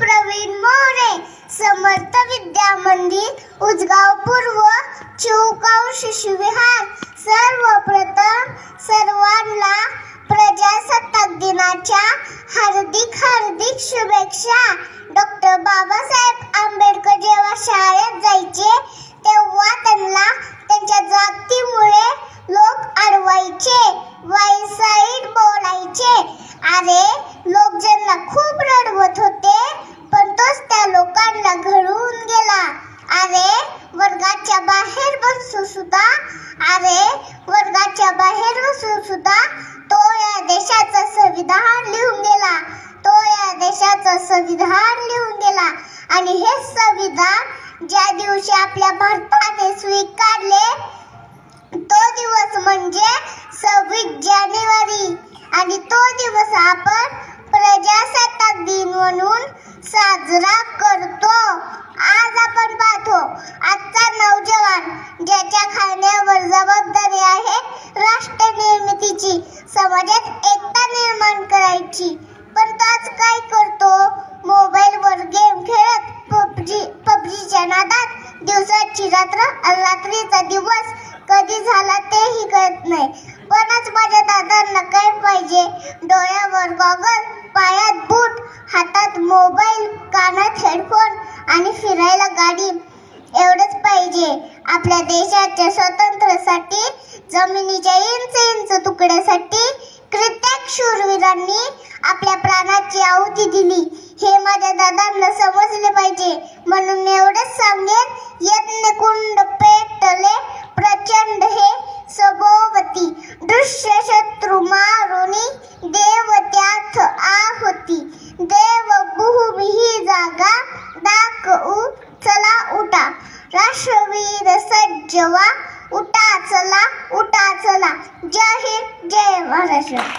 प्रवीण मोरे समर्थ विद्या मंदिर उजगाव पूर्व चिवगाव शिशुविहार. सर्वप्रथम सर्वांना प्रजासत्ताक दिनाच्या हार्दिक हार्दिक शुभेच्छा. डॉक्टर बाबासाहेब आंबेडकर जेव्हा शाळेत आवे अरे वर्गाच्या बाहेर बसून सुद्धा तो या देशाचं संविधान लिहून गेला. तो या देशाचं संविधान लिहून गेला. आणि हे संविधान ज्या दिवशी आपल्या भारताने स्वीकारले तो दिवस म्हणजे सव्वीस जानेवारी. आणि तो दिवस आपण प्रजासत्ताक दिन म्हणून साजरा पबजीच्या दिवसाची रात्र रात्रीचा दिवस कधी झाला तेही कळत नाही. पणच माझ्या दादांना काय पाहिजे? डोळ्यावर गॉगल पायात बूट हातात मोबाईल कानात हेडफोन आणि फिरायला गाडी. एवढंच पाहिजे. आपल्या देशाच्या स्वातंत्र्यासाठी जमिनीच्या इंच इंच तुकड्यासाठी कित्येक शूरवीरांनी आपल्या प्राणाची आहुती दिली. हे माझ्या दादांना समजले पाहिजे. म्हणून एवढंच सांगेन यज्ञ कुंड पेटले प्रचंड हे सभोवती. दृश्य शत्रु मारुनी देव त्यात आहुती. देव भूमी ही जागा दाखवू चला उठा. राष्ट्रवीर सज्जवा उठा चला उठा चला. जय हिंद जय महाराष्ट्र.